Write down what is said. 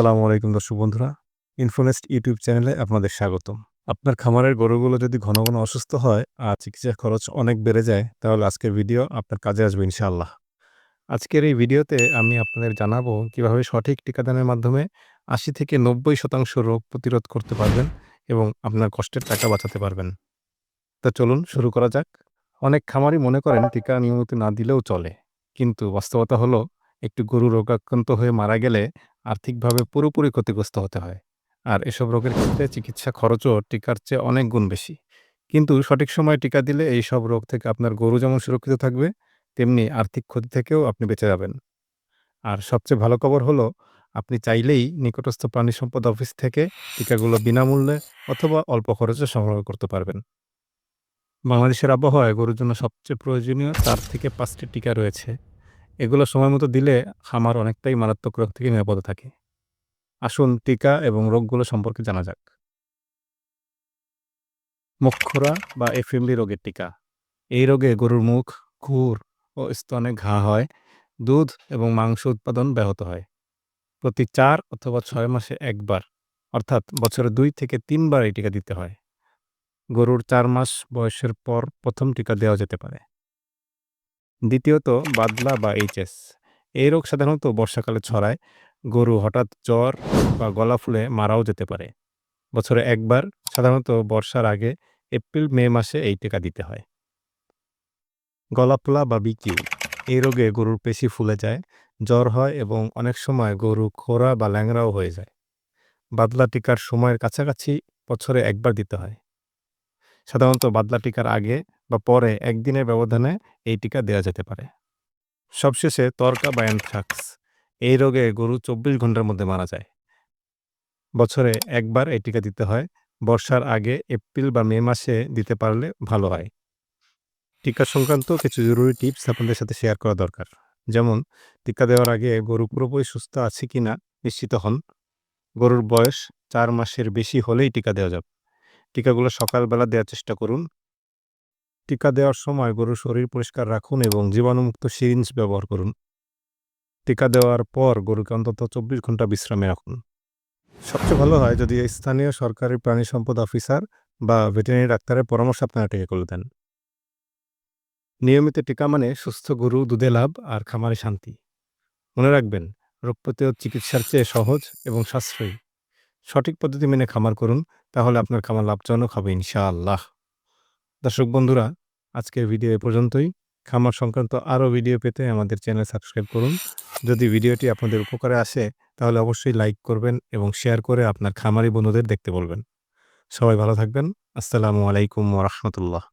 আসসালামু আলাইকুম দর্শক বন্ধুরা। ইনফোনেস্ট ইউটিউব চ্যানেলে আপনাদের স্বাগতম। আপনার খামারের গরুগুলো যদি ঘন ঘন অসুস্থ হয় আর চিকিৎসার খরচ অনেক বেড়ে যায়, তাহলে আজকের ভিডিও আপনার কাজে আসবে ইনশাআল্লাহ। আজকের এই ভিডিওতে আমি আপনাদের জানাব কীভাবে সঠিক টিকাদানের মাধ্যমে আশি থেকে নব্বই শতাংশ রোগ প্রতিরোধ করতে পারবেন এবং আপনার কষ্টের টাকা বাঁচাতে পারবেন। তা চলুন শুরু করা যাক। অনেক খামারই মনে করেন টিকা নিয়মিত না দিলেও চলে, কিন্তু বাস্তবতা হলো একটু গরু রোগাক্রান্ত হয়ে মারা গেলে আর্থিকভাবে পুরোপুরি ক্ষতিগ্রস্ত হতে হয়। আর এসব রোগের ক্ষেত্রে চিকিৎসা খরচও টিকার চেয়ে অনেক গুণ বেশি। কিন্তু সঠিক সময়ে টিকা দিলে এই সব রোগ থেকে আপনার গরু যেমন সুরক্ষিত থাকবে, তেমনি আর্থিক ক্ষতি থেকেও আপনি বেঁচে যাবেন। আর সবচেয়ে ভালো খবর হলো, আপনি চাইলেই নিকটস্থ প্রাণী সম্পদ অফিস থেকে টিকাগুলো বিনামূল্যে অথবা অল্প খরচে সংগ্রহ করতে পারবেন। বাংলাদেশের আবহাওয়ায় গরুর জন্য সবচেয়ে প্রয়োজনীয় চার থেকে পাঁচটি টিকা রয়েছে। এগুলো সময় মতো দিলে খামার অনেকটাই মারাত্মক রোগ থেকে নিরাপদ থাকে। আসুন, টিকা এবং রোগগুলো সম্পর্কে জানা যাক। মুখখোরা বা এফএমডি রোগের টিকা। এই রোগে গরুর মুখ খুর ও স্তনে ঘা হয়, দুধ এবং মাংস উৎপাদন ব্যাহত হয়। প্রতি চার অথবা ছয় মাসে একবার, অর্থাৎ বছরে দুই থেকে তিনবার এই টিকা দিতে হয়। গরুর চার মাস বয়সের পর প্রথম টিকা দেওয়া যেতে পারে। দ্বিতীয়ত বাদলা বা এইচএস। এই রোগ সাধারণত বর্ষাকালে ছড়ায়। গরু হঠাৎ জ্বর বা গলা ফুলে মারাও যেতে পারে। বছরে একবার, সাধারণত বর্ষার আগে এপ্রিল, মে মাসে এই টিকা দিতে হয়। গলাফোলা বা বিকিউ এই রোগে গরুর পেশি ফুলে যায়, জ্বর হয় এবং অনেক সময় গরু খোরা বা ল্যাংরাও হয়ে যায়। বাদলা টিকার সময়ের কাছাকাছি বছরে একবার দিতে হয়। সাধারণত বাদলা টিকার আগে বা পরে একদিনের ব্যবধানে এই টিকা দেওয়া যেতে পারে। সবশেষে তর্কা বা অ্যানথ্রাক্স, এই রোগে গরু চব্বিশ ঘণ্টার মধ্যে মারা যায়। বছরে একবার এই টিকা দিতে হয়। বর্ষার আগে এপ্রিল বা মে মাসে দিতে পারলে ভালো হয়। টিকা সংক্রান্ত কিছু জরুরি টিপস আপনাদের সাথে শেয়ার করা দরকার। যেমন, টিকা দেওয়ার আগে গরু পুরোপুরি সুস্থ আছে কি না নিশ্চিত হন। গরুর বয়স চার মাসের বেশি হলেই টিকা দেওয়া যাবে। টিকাগুলো সকালবেলা দেওয়ার চেষ্টা করুন। টিকা দেওয়ার সময় গরুর শরীর পরিষ্কার রাখুন এবং জীবাণুমুক্ত সিরিঞ্জ ব্যবহার করুন। টিকা দেওয়ার পর গরুকে অন্তত চব্বিশ ঘণ্টা বিশ্রামে রাখুন। সবচেয়ে ভালো হয় যদি স্থানীয় সরকারি প্রাণী সম্পদ অফিসার বা ভেটেরিনারি ডাক্তারের পরামর্শ আপনারা টিকা করে দেন। নিয়মিত টিকা মানে সুস্থ গরু, দুধে লাভ আর খামারে শান্তি। মনে রাখবেন, রোগ প্রতিরোধ চিকিৎসার চেয়ে সহজ এবং সাশ্রয়ী। সঠিক পদ্ধতি মেনে খামার করুন, তাহলে আপনার খামার লাভজনক হবে, ইনশাআল্লাহ। দর্শক বন্ধুরা, আজকের ভিডিও এ পর্যন্তই। খামার সংক্রান্ত আরও ভিডিও পেতে আমাদের চ্যানেল সাবস্ক্রাইব করুন। যদি ভিডিওটি আপনাদের উপকারে আসে, তাহলে অবশ্যই লাইক করবেন এবং শেয়ার করে আপনার খামারি বন্ধুদের দেখতে বলবেন। সবাই ভালো থাকবেন। আসসালামু আলাইকুম ওরহমতুল্লাহ